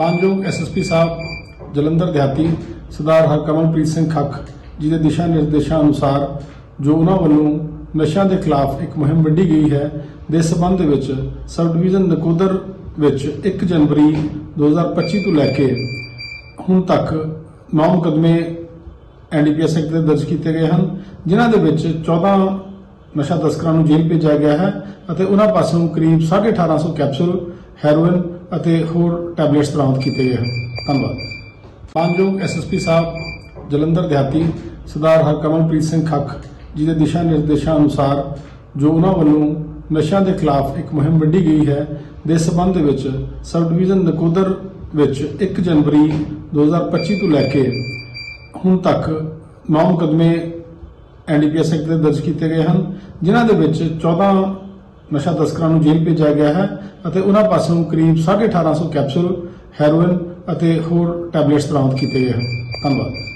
ਮਾਨਯੋਗ ਐਸਐਸਪੀ ਸਾਹਿਬ ਜਲੰਧਰ ਦਿਹਾਤੀ, ਸਰਦਾਰ ਹਰਕਮਲਪ੍ਰੀਤ ਸਿੰਘ ਖੱਖ ਜੀ ਦੇ ਦਿਸ਼ਾ ਨਿਰਦੇਸ਼ਾਂ ਅਨੁਸਾਰ ਜੋ ਉਹਨਾਂ ਵੱਲੋਂ ਨਸ਼ਿਆਂ ਦੇ ਖਿਲਾਫ ਇੱਕ ਮੁਹਿੰਮ ਵੱਢੀ ਗਈ ਹੈ, ਦੇ ਸਬੰਧ ਵਿੱਚ ਸਬ ਡਿਵੀਜ਼ਨ ਨਕੋਦਰ ਵਿੱਚ 1 ਜਨਵਰੀ 2025 ਤੋਂ ਲੈ ਕੇ ਹੁਣ ਤੱਕ 9 ਮੁਕੱਦਮੇ ਐਨਡੀਪੀਐਸ ਐਕਟ ਦੇ ਦਰਜ ਕੀਤੇ ਗਏ ਹਨ, ਜਿਨ੍ਹਾਂ ਦੇ ਵਿੱਚ 14 ਨਸ਼ਾ ਤਸਕਰਾਂ ਨੂੰ ਜੇਲ੍ਹ ਭੇਜਿਆ ਗਿਆ ਹੈ ਅਤੇ ਉਹਨਾਂ ਪਾਸੋਂ ਕਰੀਬ 1850 ਕੈਪਸੂਲ ਹੈਰੋਇਨ ਅਤੇ ਹੋਰ ਟੈਬਲੇਟਸ ਬਰਾਮਦ ਕੀਤੇ ਗਏ ਹਨ। ਧੰਨਵਾਦ। ਮਾਨਯੋਗ ਐਸਐਸਪੀ ਸਾਹਿਬ, ਜਲੰਧਰ ਦਿਹਾਤੀ ਸਰਦਾਰ ਹਰਕਮਲਪ੍ਰੀਤ ਸਿੰਘ ਖੱਖ ਜੀ ਦੇ ਦਿਸ਼ਾ ਨਿਰਦੇਸ਼ਾਂ ਅਨੁਸਾਰ ਜੋ ਉਹਨਾਂ ਵੱਲੋਂ ਨਸ਼ਿਆਂ ਦੇ ਖਿਲਾਫ ਇੱਕ ਮੁਹਿੰਮ ਵੱਢੀ ਗਈ ਹੈ, ਦੇ ਸਬੰਧ ਵਿੱਚ ਸਬ ਡਿਵੀਜ਼ਨ ਨਕੋਦਰ ਵਿੱਚ 1 ਜਨਵਰੀ 2025 ਤੋਂ ਲੈ ਕੇ ਹੁਣ ਤੱਕ 9 ਮੁਕੱਦਮੇ ਐਨਡੀਪੀਐਸ ਐਕਟ ਦੇ ਦਰਜ ਕੀਤੇ ਗਏ ਹਨ, ਜਿਨ੍ਹਾਂ ਦੇ ਵਿੱਚ 14 ਨਸ਼ਾ ਤਸਕਰਾਂ ਨੂੰ ਜੇਲ੍ਹ ਭੇਜਿਆ ਗਿਆ ਹੈ ਅਤੇ ਉਹਨਾਂ ਪਾਸੋਂ ਕਰੀਬ 1850 ਕੈਪਸੂਲ ਹੈਰੋਇਨ ਅਤੇ ਹੋਰ ਟੈਬਲੇਟਸ ਬਰਾਮਦ ਕੀਤੇ ਗਏ ਹਨ। ਧੰਨਵਾਦ।